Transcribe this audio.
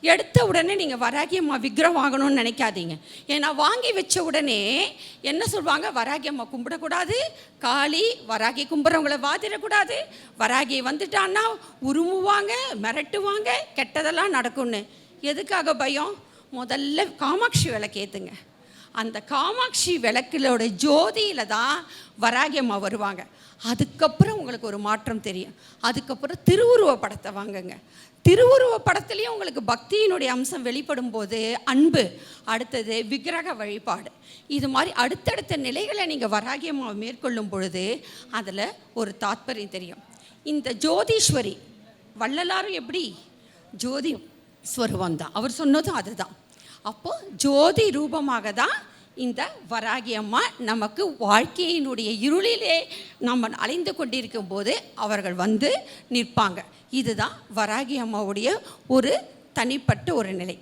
எடுத்த உடனே நீங்கள் வராகியம்மா விக்கிரம் வாங்கணும்னு நினைக்காதீங்க. ஏன்னா வாங்கி வச்ச உடனே என்ன சொல்லுவாங்க வராகியம்மா கும்பிடக்கூடாது. காளி வராகி கும்பிட்றவங்கள வாதிடக்கூடாது. வராகி வந்துட்டான்னா உருமுவாங்க மிரட்டுவாங்க கெட்டதெல்லாம் நடக்கும்னு. எதுக்காக பயம்? முதல்ல காமாட்சி விளக்கு ஏற்றுங்க அந்த காமாட்சி விளக்கிலோட ஜோதியில் தான் வராகியம்மா வருவாங்க. அதுக்கப்புறம் உங்களுக்கு ஒரு மாற்றம் தெரியும். அதுக்கப்புறம் திருவுருவ படத்தை வாங்குங்க. திருவுருவ படத்துலேயும் உங்களுக்கு பக்தியினுடைய அம்சம் வெளிப்படும் போது அன்பு அடுத்தது விக்கிரக வழிபாடு. இது மாதிரி அடுத்தடுத்த நிலைகளை நீங்கள் வராகியமாக மேற்கொள்ளும் பொழுது அதில் ஒரு தாத்பரியம் தெரியும். இந்த ஜோதீஸ்வரி வள்ளலாரும் எப்படி? ஜோதி ஸ்வரூபம் தான் அவர் சொன்னதும் அதுதான். அப்போது ஜோதி ரூபமாக தான் இந்த வராகி அம்மா நமக்கு வாழ்க்கையினுடைய இருளிலே நம்ம அலைந்து கொண்டிருக்கும் போது அவர்கள் வந்து நிற்பாங்க. இதுதான் வராகி அம்மாவுடைய ஒரு தனிப்பட்ட ஒரு நிலை.